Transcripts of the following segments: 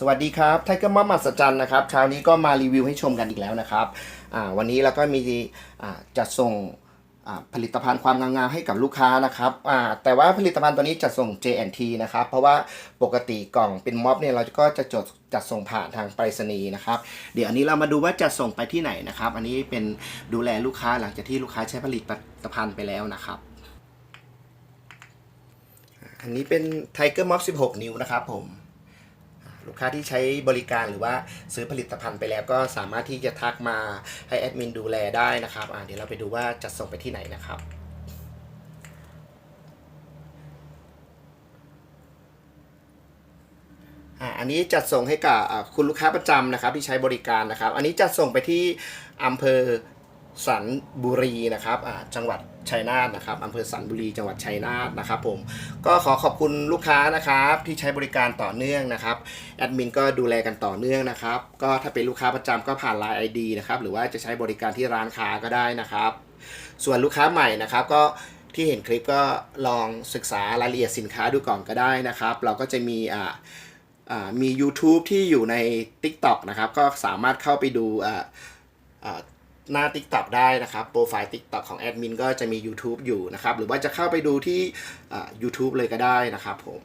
สวัสดีครับไทเกอร์มอมมัศจรรย์นะครับเช้านี้ก็มารีวิวให้ชมกันอีกแล้วนะครับวันนี้เราก็มีจัดส่งผลิตภัณฑ์ความงามๆให้กับลูกค้านะครับแต่ว่าผลิตภัณฑ์ตัวนี้จัดส่ง JNT นะครับ เพราะว่าปกติกล่องเป็นม็อบเนี่ยเราก็จะจดจัดส่งผ่านทางไปรษณีย์นะครับ เดี๋ยวอันนี้เรามาดูว่าจะส่งไปที่ไหนนะครับ อันนี้เป็นดูแลลูกค้าหลังจากที่ลูกค้าใช้ผลิตภัณฑ์ไปแล้วนะครับ อันนี้เป็น Tiger Mob 16 นิ้วนะครับผม ลูกค้าที่ใช้บริการหรือว่าซื้อผลิตภัณฑ์ไปแล้วก็สามารถที่จะทักมาให้แอดมินดูแลได้นะครับอ่าเดี๋ยวเราไปดูว่าจะส่งไปที่ไหนนะครับอ่าอันนี้จัดส่งให้กับคุณลูกค้าประจำนะครับที่ใช้บริการนะครับ อันนี้จัดส่งไปที่อำเภอ สันบุรีนะครับจังหวัดชัยนาทนะครับอำเภอสันบุรีจังหวัดชัยนาทนะครับผมก็ขอขอบคุณลูกค้านะครับที่ใช้บริการต่อเนื่องนะครับแอดมินก็ดูแลกันต่อเนื่องนะครับก็ถ้าเป็นลูกค้าประจำก็ผ่าน Line ID นะครับหรือว่าจะใช้บริการที่ร้านค้าก็ได้นะครับ ส่วนลูกค้าใหม่นะครับก็ที่เห็นคลิปก็ลองศึกษารายละเอียดสินค้าดูก่อนก็ได้นะครับ เราก็จะมีอ่าอ่ามี YouTube ที่อยู่ใน TikTok นะครับ ก็สามารถเข้าไปดู หน้า TikTok ได้นะครับ โปรไฟล์ TikTok ของแอดมินก็จะมี YouTube อยู่นะครับ หรือว่าจะเข้าไปดูที่ YouTube เลยก็ได้นะครับผม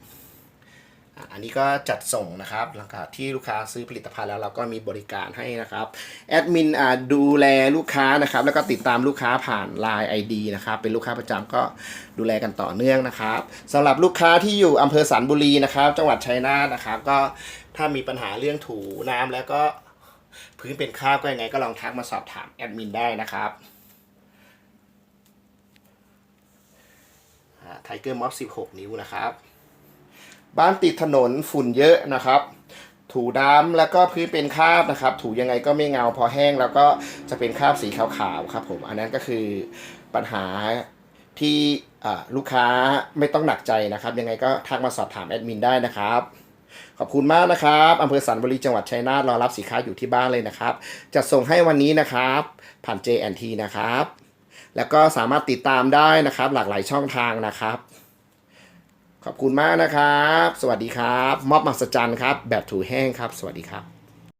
อันนี้ก็จัดส่งนะครับ หลังจากที่ลูกค้าซื้อผลิตภัณฑ์แล้วเราก็มีบริการให้นะครับ แอดมินดูแลลูกค้านะครับ แล้วก็ติดตามลูกค้าผ่าน Line ID นะครับ เป็นลูกค้าประจำก็ดูแลกันต่อเนื่องนะครับสำหรับลูกค้าที่อยู่อำเภอสันบุรีนะครับ จังหวัดชัยนาทนะครับ ก็ถ้ามีปัญหาเรื่องถูน้ำแล้วก็ พื้นเป็นคราบก็ยังไงก็ลองทักมาสอบถามแอดมินได้นะครับไทเกอร์ม็อบ16 นิ้วนะครับ บ้านติดถนนฝุ่นเยอะนะครับ ถูดำแล้วก็พื้นเป็นคราบนะครับ ถูยังไงก็ไม่เงาพอแห้งแล้วก็จะเป็นคราบสีขาวๆครับผม อันนั้นก็คือปัญหาที่ลูกค้าไม่ต้องหนักใจนะครับ ยังไงก็ทักมาสอบถามแอดมินได้นะครับ ขอบคุณมากนะครับอำเภอสันบุรีจังหวัดชัยนาทรอรับสินค้าอยู่ที่บ้านเลยนะครับจะส่งให้วันนี้นะครับ ผ่าน JNT นะครับ แล้วก็สามารถติดตามได้นะครับ หลากหลายช่องทางนะครับ ขอบคุณมากนะครับ สวัสดีครับ มอบมหัศจรรย์ครับ แบบถูแห้งครับ สวัสดีครับ